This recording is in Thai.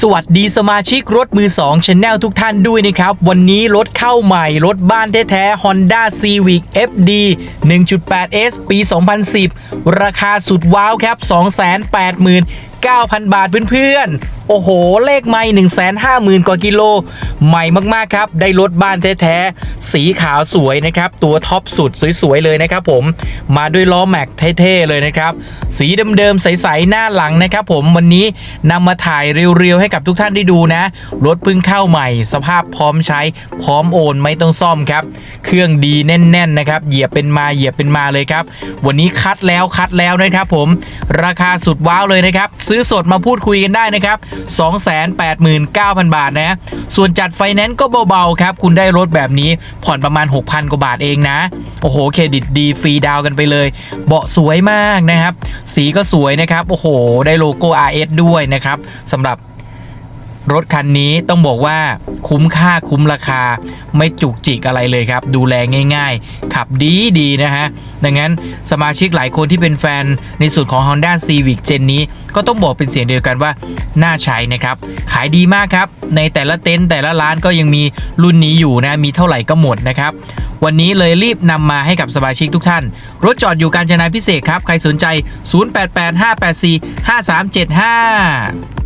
สวัสดีสมาชิกรถมือ2 Channel ทุกท่านด้วยนะครับ วันนี้รถเข้าใหม่ รถบ้านแท้ๆ Honda Civic FD 1.8S ปี 2010 ราคาสุดว้าวครับ9,000 บาทเพื่อนๆ โอ้โห เลขไม่150,000 กว่ากิโล ใหม่มากๆครับ ได้รถบ้านแท้ๆ สีขาวสวยนะครับ ตัวท็อปสุดสวยๆ เลยนะครับผม มาด้วยล้อแม็กเท่ๆ เลยนะครับ สีเดิมๆ ใสๆ หน้าหลังนะครับผม วันนี้นำมาถ่ายเรียวๆ ให้กับทุกท่านได้ดูนะ รถเพิ่งเข้าใหม่ สภาพพร้อมใช้ พร้อมโอนไม่ต้องซ่อมครับ เครื่องดีแน่นๆ นะครับ เหยียบเป็นมา เหยียบเป็นมาเลยครับ วันนี้คัดแล้วคัดแล้วนะครับผม ราคาสุดว้าวเลยนะครับซื้อสดมาพูดคุยกันได้นะครับ289,000 บาทนะ ส่วนจัดไฟแนนซ์ก็เบาๆครับ คุณได้รถแบบนี้ผ่อนประมาณ 6,000 กว่าบาทเองนะ โอ้โห เครดิตดีฟรีดาวกันไปเลย เบาะสวยมากนะครับ สีก็สวยนะครับ โอ้โห ได้โลโก้ RS ด้วยนะครับสำหรับ รถคันนี้ต้องบอกว่าคุ้มค่าคุ้มราคาไม่จุกจิกอะไรเลยครับ ดูแลง่าย ๆ ขับดีดีๆนะฮะ ดังนั้นสมาชิกหลายคนที่เป็นแฟนในส่วนของ Honda Civic เจนนี้ ก็ต้องบอกเป็นเสียงเดียวกันว่า น่าใช้นะครับ ขายดีมากครับ ในแต่ละเต็นท์แต่ละร้านก็ยังมีรุ่นนี้อยู่นะ มีเท่าไหร่ก็หมดนะครับ วันนี้เลยรีบนำมาให้กับสมาชิกทุกท่าน รถจอดอยู่การจนาพิเศษครับ ใครสนใจ 0885845375